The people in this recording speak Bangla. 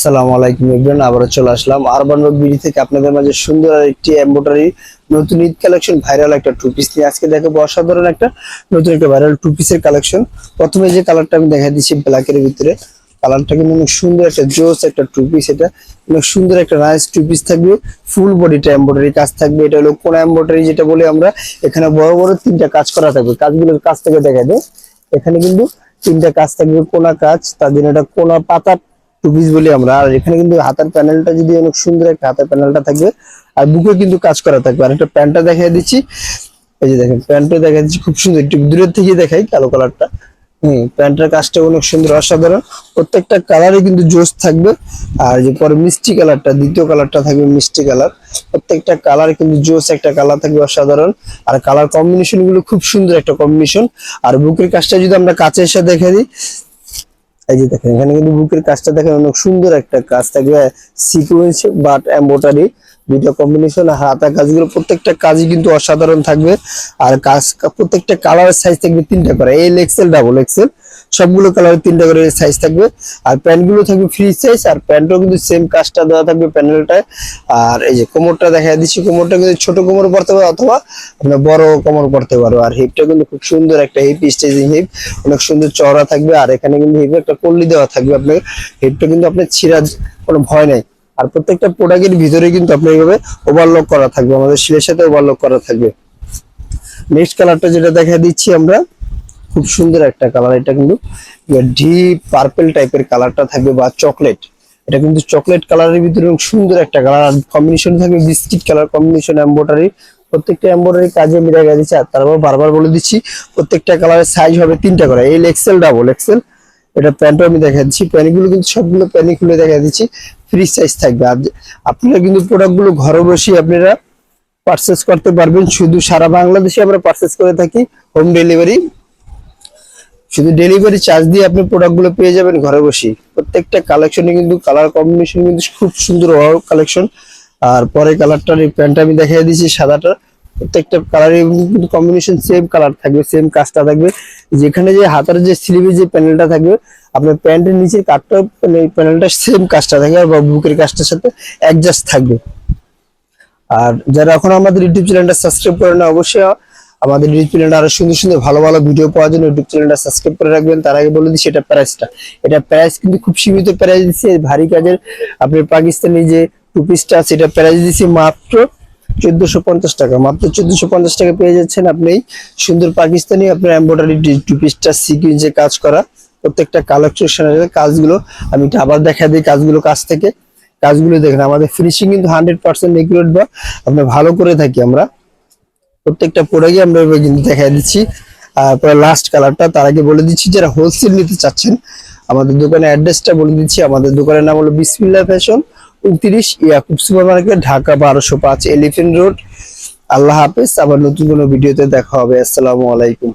আসসালামু আলাইকুম ইব্রান আবারও চলে আসলাম আরবান রোড বিডি থেকে আপনাদের মাঝে সুন্দর একটি এমব্রয়ডারি নতুন ঈদ কালেকশন ভাইরাল একটা টু পিস নিয়ে আজকে দেখাবো। অসাধারণ একটা নতুন একটা ভাইরাল টু পিসের কালেকশন প্রথমে যে কালারটা আমি দেখা দিচ্ছি ব্ল্যাকের ভিতরে কালারটা কিন্তু অনেক সুন্দর একটা জোস একটা টু পিস এটা অনেক সুন্দর একটা নাইস টু পিস থাকবে। ফুল বডিটা এমব্রয়ডারি কাজ থাকবে। এটা হলো কোন এমব্রয়ডারি যেটা বলি আমরা, এখানে বড় বড় তিনটা কাজ করা থাকবে। কাজগুলোর কাজ থেকে দেখা দেয় এখানে কিন্তু তিনটা কাজ থাকবে, কোনা কাজ, তার জন্য এটা কোনা পাতা টু বলি আমরা। আর এখানে কিন্তু হাতের প্যানেলটা যদি অনেক সুন্দর একটা হাতের প্যানেলটা থাকবে, আর বুকে কিন্তু কাজ করা থাকবে। আর একটা প্যান্টটা দেখিয়ে দিচ্ছি। এই যে দেখেন, প্যান্টটা দেখা দিচ্ছি, খুব সুন্দর একটু দূরের থেকে দেখাই কালো কালারটা। হম, প্যান্টের কাজটা অনেক সুন্দর, অসাধারণ। প্রত্যেকটা কালারে কিন্তু জোস থাকবে। আর যে পরে মিষ্টি কালারটা, দ্বিতীয় কালারটা থাকবে মিষ্টি কালার। প্রত্যেকটা কালার কিন্তু জোস একটা কালার থাকবে, অসাধারণ। আর কালার কম্বিনেশনগুলো খুব সুন্দর একটা কম্বিনেশন। আর বুকের কাজটা যদি আমরা কাছে এসে দেখে দিই এই যে দেখেন, এখানে কিন্তু বুকের কাজটা দেখেন, অনেক সুন্দর একটা কাজ থাকবে। সিকুয়েন্স বাট এম্বোটারি দুইটা কম্বিনেশন আর হাতা কাজগুলো প্রত্যেকটা কাজই কিন্তু অসাধারণ থাকবে। আর কাজ, প্রত্যেকটা কালারের সাইজ থাকবে তিনটা করে। এল এক্সেল ডাবল এক্সেল সবগুলো কালারের তিনটা করে সাইজ থাকবে। আর প্যান্টগুলো থাকবে ফ্রি সাইজ আর প্যান্টও কিন্তু সেম কাজটা দেওয়া থাকবে প্যানেলটায় আর এই যে কোমরটা দেখা দিচ্ছি, কোমরটা কিন্তু ছোট কোমর পড়তে পারো, অথবা আপনার বড় কোমর পড়তে পারো। আর হিপটা কিন্তু খুব সুন্দর একটা হিপ স্টেজিং হিপ অনেক সুন্দর চওড়া থাকবে। আর এখানে কিন্তু হিপে একটা কল্লি দেওয়া থাকবে আপনার হিপটা কিন্তু আপনার ছিঁড়ার কোনো ভয় নাই। আর প্রত্যেকটা প্রোডাক্টের ভিতরে কিন্তু আপনার এইভাবে ওভারলক করা থাকবে। আমাদের শিলের সাথে ওভারলক করা থাকবে। নেক্সট কালারটা যেটা দেখা দিচ্ছি আমরা, খুব সুন্দর একটা কালার এটা কিন্তু ডিপ পার্পল টাইপের কালারটা থাকবে বা চকলেট এটা কিন্তু চকলেট কালারের ভিতরে সুন্দর একটা কালার আর কম্বিনেশন থাকবে বিস্কিট কালার কম্বিনেশন এম্বোটারি প্রত্যেকটা এম্বোটারি কাজে মিলে দিচ্ছি। আর তারপর বারবার বলে দিচ্ছি, প্রত্যেকটা কালারের সাইজ হবে তিনটা করে। এল এক্সেল ডাবল এক্সেল এটা প্যান্টও আমি দেখা দিচ্ছি। প্যান্টগুলো কিন্তু সবগুলো প্যান্টই খুলে দেখা দিচ্ছি। ফ্রি সাইজ থাকবে। আর আপনারা কিন্তু প্রোডাক্টগুলো ঘরে বসে আপনারা পারচেস করতে পারবেন। শুধু সারা বাংলাদেশে আমরা পারচেস করে থাকি হোম ডেলিভারি শুধু ডেলিভারি চার্জ দিয়ে আপনি প্রোডাক্টগুলো পেয়ে যাবেন ঘরে বসে প্রত্যেকটা কালেকশনে কিন্তু কালার কম্বিনেশন কিন্তু খুব সুন্দর কালেকশন আর পরে কালারটার এই প্যান্টটা আমি দেখিয়ে দিয়েছি সাদাটা। প্রত্যেকটা কালারের কিন্তু কম্বিনেশন সেম কালার থাকবে সেম কাজটা থাকবে। যেখানে যে হাতের যে স্লিভের যে প্যানেলটা থাকবে, আপনার প্যান্টের নিচের কাটটা প্যানেলটা সেম কাজটা থাকবে আর বুকের কাজটার সাথে অ্যাডজাস্ট থাকবে। আর যারা এখন আমাদের ইউটিউব চ্যানেলটা সাবস্ক্রাইব করে না, অবশ্যই আমাদের ইউটিউব চ্যানেলটা আরও সুন্দর সুন্দর ভালো ভালো ভিডিও পাওয়ার জন্য ইউটিউব চ্যানেলটা সাবস্ক্রাইব করে রাখবেন। তার আগে বলে দিচ্ছি এটা প্রাইসটা এটা প্রাইস কিন্তু খুব সীমিত প্রাইস দিচ্ছে। ভারী কাজের আপনি পাকিস্তানি যে টু পিসটা এটা প্রাইস দিচ্ছি মাত্র চোদ্দশো পঞ্চাশ টাকা। মাত্র চোদ্দশো পঞ্চাশ টাকা পেয়ে যাচ্ছেন আপনি সুন্দর পাকিস্তানি আপনার এম্ব্রয়ডারি টু পিসটা সিকুয়েন্সে কাজ করা প্রত্যেকটা কালেকশনের কাজগুলো। আমি আবার দেখা দিই কাজগুলো কাজ থেকে। কাজগুলো দেখেন, আমাদের ফিনিশিং কিন্তু হান্ড্রেড পার্সেন্ট একুরেট বা আমরা ভালো করে থাকি আমরা। প্রত্যেকটা প্রোডাক্টই আমরা কিন্তু দেখাই দিচ্ছি। আর পরে লাস্ট কালারটা তার আগে বলে দিচ্ছি, যারা হোলসেল নিতে চাচ্ছেন, আমাদের দোকানের অ্যাড্রেসটা বলে দিচ্ছি। আমাদের দোকানের নাম হলো বিসমিল্লা ফ্যাশন উনত্রিশ ইয়াকুব সুপার মার্কেট, ঢাকা বারোশো পাঁচ এলিফেন্ট রোড। আল্লাহ হাফেজ, আবার নতুন কোনো ভিডিওতে দেখা হবে। আসসালামু আলাইকুম।